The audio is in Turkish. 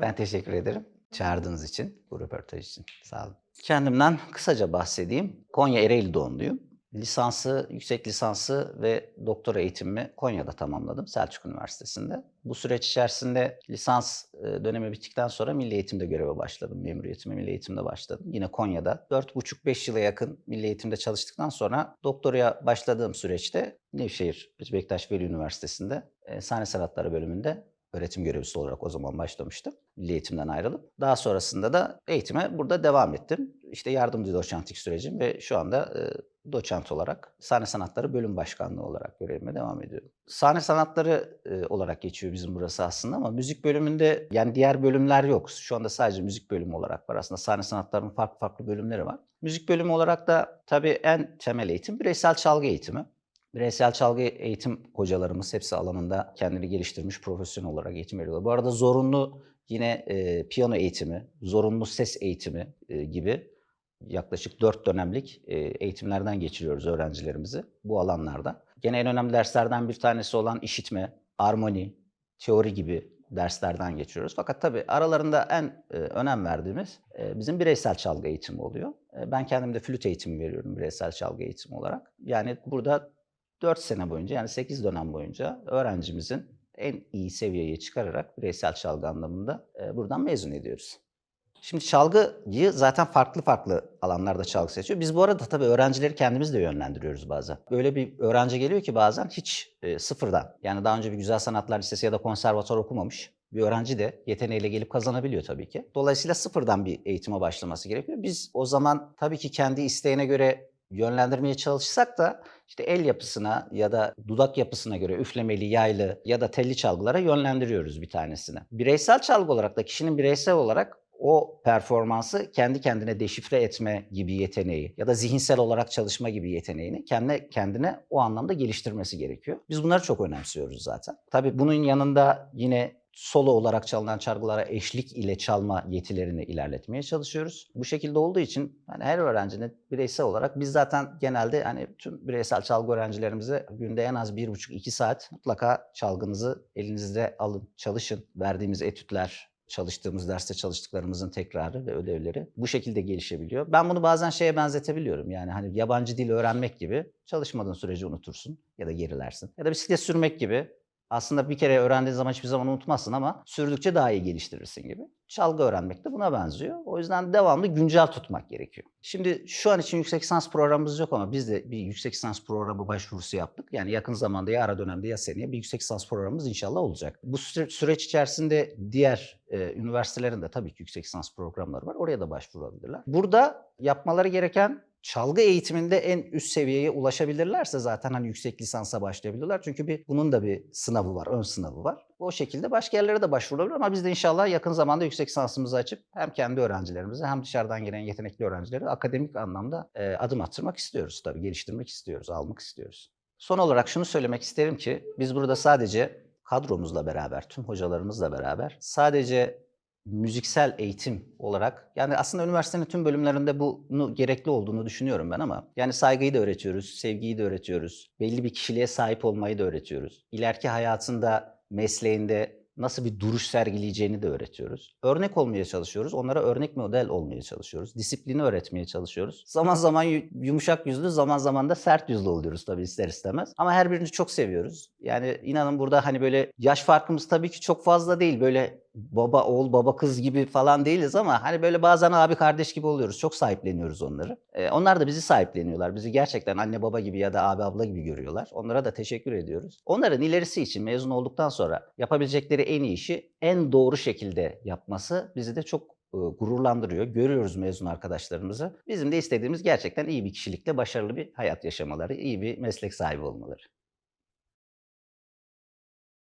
Ben teşekkür ederim çağırdığınız için, bu röportaj için. Sağ olun. Kendimden kısaca bahsedeyim. Konya Ereğli doğumluyum. Lisansı, yüksek lisansı ve doktora eğitimimi Konya'da tamamladım, Selçuk Üniversitesi'nde. Bu süreç içerisinde lisans e, dönemi bittikten sonra milli eğitimde göreve başladım. Memuriyetime milli eğitimde başladım. Yine Konya'da 4,5-5 yıla yakın milli eğitimde çalıştıktan sonra doktoraya başladığım süreçte Nevşehir Bektaş Veli Üniversitesi'nde e, sahne sanatları bölümünde öğretim görevlisi olarak o zaman başlamıştım. Milli eğitimden ayrılıp. Daha sonrasında da eğitime burada devam ettim. İşte yardımcı doçentlik sürecim ve şu anda e, doçent olarak sahne sanatları bölüm başkanlığı olarak görevime devam ediyorum. Sahne sanatları e, olarak geçiyor bizim burası aslında ama müzik bölümünde yani diğer bölümler yok. Şu anda sadece müzik bölümü olarak var. Aslında sahne sanatlarının farklı farklı bölümleri var. Müzik bölümü olarak da tabii en temel eğitim bireysel çalgı eğitimi. Bireysel çalgı eğitim hocalarımız hepsi alanında kendini geliştirmiş profesyonel olarak eğitim veriyorlar. Bu arada zorunlu yine e, piyano eğitimi, zorunlu ses eğitimi e, gibi yaklaşık 4 dönemlik e, eğitimlerden geçiriyoruz öğrencilerimizi bu alanlarda. Gene en önemli derslerden bir tanesi olan işitme, armoni, teori gibi derslerden geçiyoruz. Fakat tabii aralarında en e, önem verdiğimiz e, bizim bireysel çalgı eğitimi oluyor. E, ben kendim de flüt eğitimi veriyorum bireysel çalgı eğitimi olarak. Yani burada 4 sene boyunca yani 8 dönem boyunca öğrencimizin en iyi seviyeye çıkararak bireysel çalgı anlamında e, buradan mezun ediyoruz. Şimdi çalgıyı zaten farklı farklı alanlarda çalgı seçiyor. Biz bu arada tabii öğrencileri kendimiz de yönlendiriyoruz bazen. Böyle bir öğrenci geliyor ki bazen hiç e, sıfırdan. Yani daha önce bir güzel sanatlar lisesi ya da konservatuar okumamış bir öğrenci de yeteneğiyle gelip kazanabiliyor tabii ki. Dolayısıyla sıfırdan bir eğitime başlaması gerekiyor. Biz o zaman tabii ki kendi isteğine göre yönlendirmeye çalışsak da işte el yapısına ya da dudak yapısına göre üflemeli, yaylı ya da telli çalgılara yönlendiriyoruz bir tanesini. Bireysel çalgı olarak da kişinin bireysel olarak o performansı kendi kendine deşifre etme gibi yeteneği ya da zihinsel olarak çalışma gibi yeteneğini kendine kendine o anlamda geliştirmesi gerekiyor. Biz bunları çok önemsiyoruz zaten. Tabii bunun yanında yine solo olarak çalınan çalgılara eşlik ile çalma yetilerini ilerletmeye çalışıyoruz. Bu şekilde olduğu için hani her öğrencinin bireysel olarak biz zaten genelde hani tüm bireysel çalgı öğrencilerimize günde en az 1,5-2 saat mutlaka çalgınızı elinizde alın, çalışın. Verdiğimiz etütler, çalıştığımız derste çalıştıklarımızın tekrarı ve ödevleri bu şekilde gelişebiliyor. Ben bunu bazen şeye benzetebiliyorum. Yani hani yabancı dil öğrenmek gibi çalışmadığın sürece unutursun ya da gerilersin. Ya da bisiklet sürmek gibi aslında bir kere öğrendiğin zaman hiçbir zaman unutmazsın ama sürdükçe daha iyi geliştirirsin gibi. Çalgı öğrenmek de buna benziyor. O yüzden devamlı güncel tutmak gerekiyor. Şimdi şu an için yüksek lisans programımız yok ama biz de bir yüksek lisans programı başvurusu yaptık. Yani yakın zamanda ya ara dönemde ya seneye bir yüksek lisans programımız inşallah olacak. Bu süre- süreç içerisinde diğer e, üniversitelerin de tabii ki yüksek lisans programları var. Oraya da başvurabilirler. Burada yapmaları gereken çalgı eğitiminde en üst seviyeye ulaşabilirlerse zaten hani yüksek lisansa başlayabilirler. Çünkü bir bunun da bir sınavı var, ön sınavı var. O şekilde başka yerlere de başvurulabilir ama biz de inşallah yakın zamanda yüksek lisansımızı açıp hem kendi öğrencilerimize hem dışarıdan gelen yetenekli öğrencileri akademik anlamda e, adım attırmak istiyoruz tabii, geliştirmek istiyoruz, almak istiyoruz. Son olarak şunu söylemek isterim ki biz burada sadece kadromuzla beraber, tüm hocalarımızla beraber sadece müziksel eğitim olarak yani aslında üniversitenin tüm bölümlerinde bunu gerekli olduğunu düşünüyorum ben ama yani saygıyı da öğretiyoruz, sevgiyi de öğretiyoruz, belli bir kişiliğe sahip olmayı da öğretiyoruz. İleriki hayatında, mesleğinde nasıl bir duruş sergileyeceğini de öğretiyoruz. Örnek olmaya çalışıyoruz. Onlara örnek model olmaya çalışıyoruz. Disiplini öğretmeye çalışıyoruz. Zaman zaman yu- yumuşak yüzlü, zaman zaman da sert yüzlü oluyoruz tabii ister istemez. Ama her birini çok seviyoruz. Yani inanın burada hani böyle yaş farkımız tabii ki çok fazla değil. Böyle baba oğul baba kız gibi falan değiliz ama hani böyle bazen abi kardeş gibi oluyoruz. Çok sahipleniyoruz onları. Ee, onlar da bizi sahipleniyorlar. Bizi gerçekten anne baba gibi ya da abi abla gibi görüyorlar. Onlara da teşekkür ediyoruz. Onların ilerisi için mezun olduktan sonra yapabilecekleri en iyi işi en doğru şekilde yapması bizi de çok e, gururlandırıyor. Görüyoruz mezun arkadaşlarımızı. Bizim de istediğimiz gerçekten iyi bir kişilikte başarılı bir hayat yaşamaları, iyi bir meslek sahibi olmaları.